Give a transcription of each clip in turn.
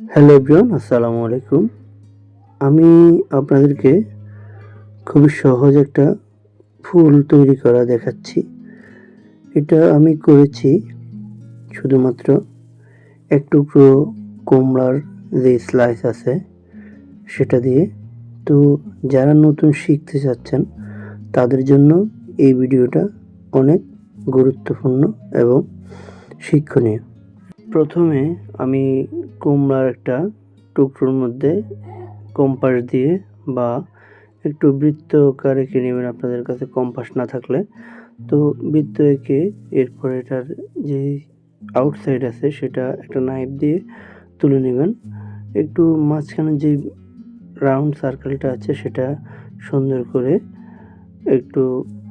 Hello everyone, আসসালামু আলাইকুম। আমি আপনাদেরকে খুবই সহজ একটা ফুল তৈরি করা দেখাচ্ছি। এটা আমি করেছি শুধুমাত্র এক টুকরো যে স্লাইস আছে, সেটা দিয়ে। তো যারা নতুন শিখতে চাচ্ছেন, তাদের জন্য এই ভিডিওটা অনেক গুরুত্বপূর্ণ এবং শিক্ষণীয়। প্রথমে আমি কুমড়ার একটা টুকরোর মধ্যে কম্পাস দিয়ে বা একটু বৃত্ত বৃত্তকার এঁকে নেবেন আপনাদের কাছে কম্পাস না থাকলে। তো বৃত্ত এঁকে এরপর এটার যে আউটসাইড আছে সেটা একটা নাইফ দিয়ে তুলে নেবেন। একটু মাঝখানে যে রাউন্ড সার্কেলটা আছে সেটা সুন্দর করে একটু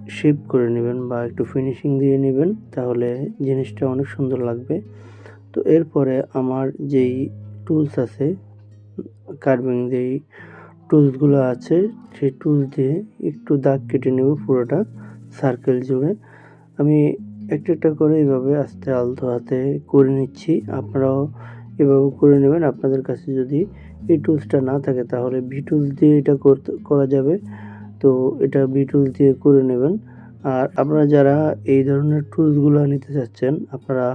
শেপ করে নেবেন বা একটু ফিনিশিং দিয়ে নেবেন, তাহলে জিনিসটা অনেক সুন্দর লাগবে। তো এরপরে আমার যেই টুলস আছে কার্ভিং যেই টুলসগুলো আছে, সেই টুলস দিয়ে একটু দাগ কেটে নেব পুরোটা সার্কেল জুড়ে। আমি একটা একটা করে এইভাবে আস্তে আলতো হাতে করে নিচ্ছি। আপনারাও এভাবে করে নেবেন। আপনাদের কাছে যদি এই টুলসটা না থাকে, তাহলে ভি টুলস দিয়ে এটা করতে, করা যাবে। তো এটা ভি টুলস দিয়ে করে নেবেন। আর আপনারা যারা এই ধরনের টুলসগুলো নিতে চাচ্ছেন, আপনারা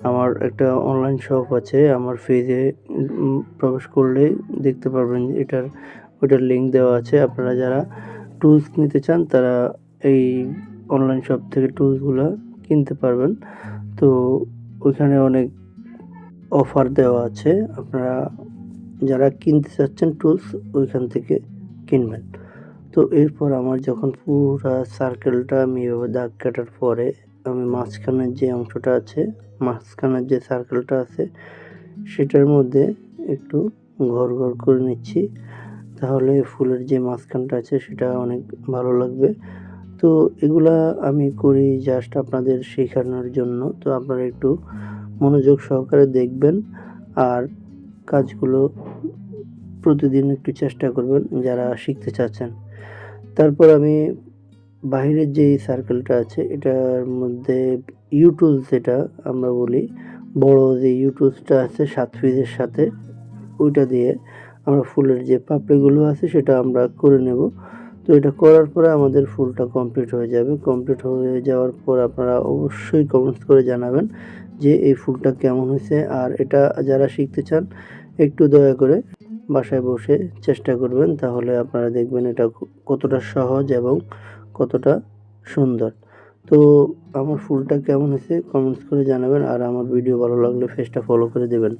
আমার একটা অনলাইন শপ আছে, আমার পেজে প্রবেশ করলে দেখতে পারবেন এটার, ওইটার লিঙ্ক দেওয়া আছে। আপনারা যারা টুলস নিতে চান, তারা এই অনলাইন শপ থেকে টুলসগুলো কিনতে পারবেন। তো ওইখানে অনেক অফার দেওয়া আছে। আপনারা যারা কিনতে চাচ্ছেন টুলস ওইখান থেকে কিনবেন। তো এরপর আমার যখন পুরো সার্কেলটা আমি এভাবে দাগ কাটার পরে, আমি মাঝখানের যে অংশটা আছে মাঝখানের যে সার্কেলটা আছে, সেটার মধ্যে একটু ঘর ঘর করে নিচ্ছি। তাহলে ফুলের যে মাঝখানটা আছে, সেটা অনেক ভালো লাগবে। তো এগুলা আমি করি জাস্ট আপনাদের শেখানোর জন্য। তো আপনারা একটু মনোযোগ সহকারে দেখবেন আর কাজগুলো প্রতিদিন একটু চেষ্টা করবেন যারা শিখতে চাচ্ছেন। তারপর আমি বাইরের যে সার্কেলটা আছে, এটার মধ্যে ইউটুলস যেটা আমরা বলি, বড় যে ইউটুলসটা আছে সাত পিসের সাথে, ওইটা দিয়ে আমরা ফুলের যে পাপড়িগুলো আছে সেটা আমরা করে নেব। তো এটা করার পরে আমাদের ফুলটা কমপ্লিট হয়ে যাবে। কমপ্লিট হয়ে যাওয়ার পর আপনারা অবশ্যই কমেন্টস করে জানাবেন যে এই ফুলটা কেমন হয়েছে। আর এটা যারা শিখতে চান, একটু দয়া করে বাসায় বসে চেষ্টা করবেন, তাহলে আপনারা দেখবেন এটা কতটা সহজ এবং কতটা সুন্দর। তো আমার ফুলটা কেমন হয়েছে কমেন্টস করে জানাবেন, আর আমার ভিডিও ভালো লাগলে ফেসটা ফলো করে দেবেন।